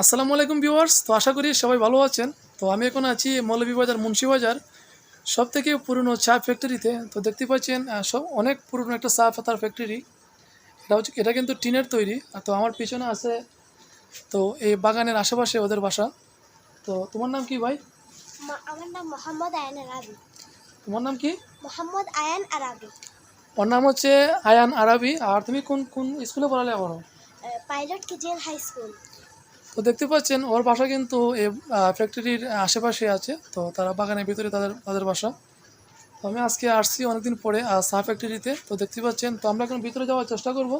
আসসালামু আলাইকুম ভিউয়ার্স তো আশা করি সবাই ভালো আছেন। তো আমি এখন আছি মৌলভীবাজার মুন্সিবাজার সব থেকে পুরনো চা ফ্যাক্টরিতে তো দেখতে পাচ্ছেন সব অনেক পুরনো একটা চা পাতার ফ্যাক্টরি এটা হচ্ছে এটা কিন্তু টিনের তৈরি। আর তো আমার পিছনে আছে তো এই বাগানের আশেপাশে ওদের বাসা। তো তোমার নাম কি ভাই? আমার নাম মোহাম্মদ আয়ান আরাবি। তোমার নাম কি? মোহাম্মদ আয়ান আরাবি। ওর নাম হচ্ছে আয়ান আরাবি। আর তুমি কোন কোন স্কুলে পড়ালে করো? Pilot KGL high school. তো দেখতে পাচ্ছেন, ওর বাসা কিন্তু এই ফ্যাক্টরির আশেপাশে আছে। তো তারা বাগানের ভিতরে তাদের তাদের বাসা। তো আমি আজকে আসছি অনেকদিন পরে চা ফ্যাক্টরিতে তো দেখতে পাচ্ছেন, তো আমরা এখন ভিতরে যাওয়ার চেষ্টা করব।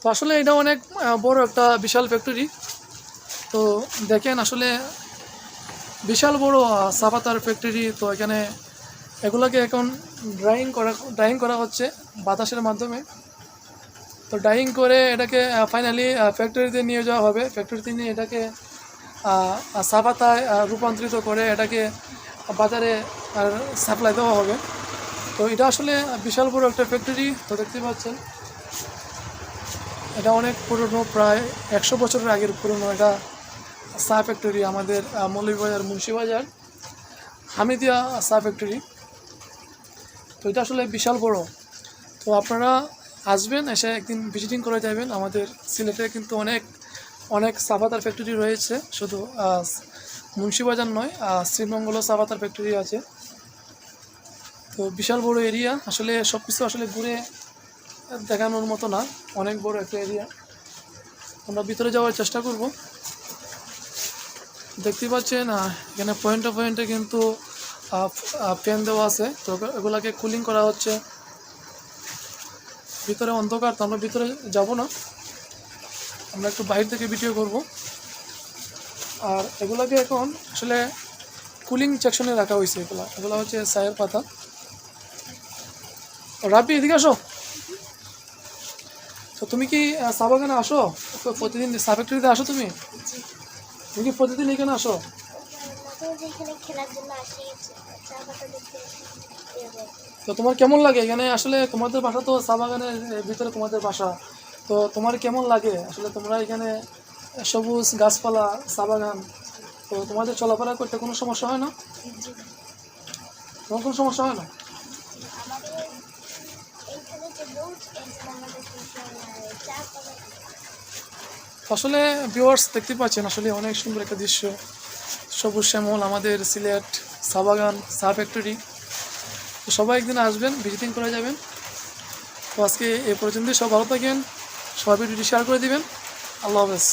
তো আসলে এটা অনেক বড় একটা বিশাল ফ্যাক্টরি তো দেখেন আসলে বিশাল বড় চা ফ্যাক্টরি তো এখানে এগুলোকে এখন ড্রাইং করা ড্রাইং করা হচ্ছে বাতাসের মাধ্যমে। তো ডাইং করে এটাকে ফাইনালি ফ্যাক্টরিতে নিয়ে যাওয়া হবে। ফ্যাক্টরিতে নিয়ে এটাকে চা পাতায় আহ, রূপান্তরিত করে এটাকে বাজারে সাপ্লাই দেওয়া হবে। তো এটা আসলে বিশাল বড় একটা ফ্যাক্টরি তো দেখতে পাচ্ছেন। এটা অনেক পুরনো প্রায় একশো বছরের আগের পুরনো এটা চা ফ্যাক্টরি আমাদের আহ, মৌলভীবাজার মুন্সিবাজার হামিদিয়া চা ফ্যাক্টরি তো এটা আসলে বিশাল বড়। তো আপনারা আসবেন, এসে একদিন ভিজিটিং করে যাবেন। আমাদের সিলেটে কিন্তু অনেক অনেক সাবাতার ফ্যাক্টরি রয়েছে। শুধু মুন্সিবাজার নয় শ্রীমঙ্গলও সাবাতার ফ্যাক্টরি আছে। তো বিশাল বড় এরিয়া আসলে সব কিছু আসলে ঘুরে দেখানোর মতো না। অনেক বড় একটা এরিয়া আমরা ভিতরে যাওয়ার চেষ্টা করব। দেখতে পাচ্ছেন এখানে পয়েন্টে পয়েন্টে কিন্তু ফ্যান দেওয়া আছে। তো এগুলাকে কুলিং করা হচ্ছে। ভিতরে অন্ধকার তো আমরা ভিতরে যাব না। আমরা একটু বাইরে থেকে ভিডিও করব। আর এগুলাকে এখন আসলে কুলিং সেকশনে রাখা হয়েছে এগুলা। এগুলো হচ্ছে সায়ের পাতা। রাবি এদিকে আসো। তো তুমি কি আহ, চা বাগানে আসো? প্রতিদিন চা ফ্যাক্টরিতে আসো তুমি? তুমি কি প্রতিদিন এখানে আসো? মাঝে মাঝে এখানে খেলার জন্য আসি চা পাতা দেখতে তো তোমার কেমন লাগে? এখানে আসলে তোমাদের বাসা তো চা বাগানের ভিতরে তোমাদের বাসা। তো তোমার কেমন লাগে? আসলে তোমরা এখানে সবুজ গাছপালা চা বাগান তো তোমাদের চলাফেরা করতে কোনো সমস্যা হয় না? তোমার কোনো সমস্যা হয় না? আসলে ভিউয়ার্স দেখতে পাচ্ছেন আসলে অনেক সুন্দর একটা দৃশ্য। সবুজ শ্যামল, আমাদের সিলেট সাবাগান বাগান চা ফ্যাক্টরি তো সবাই একদিন আসবেন ভিজিটিং করে যাবেন। তো আজকে এ পর্যন্তই, সব ভালো থাকেন সবাই ভিডিওটি শেয়ার করে দিবেন। আল্লাহ হাফেজ।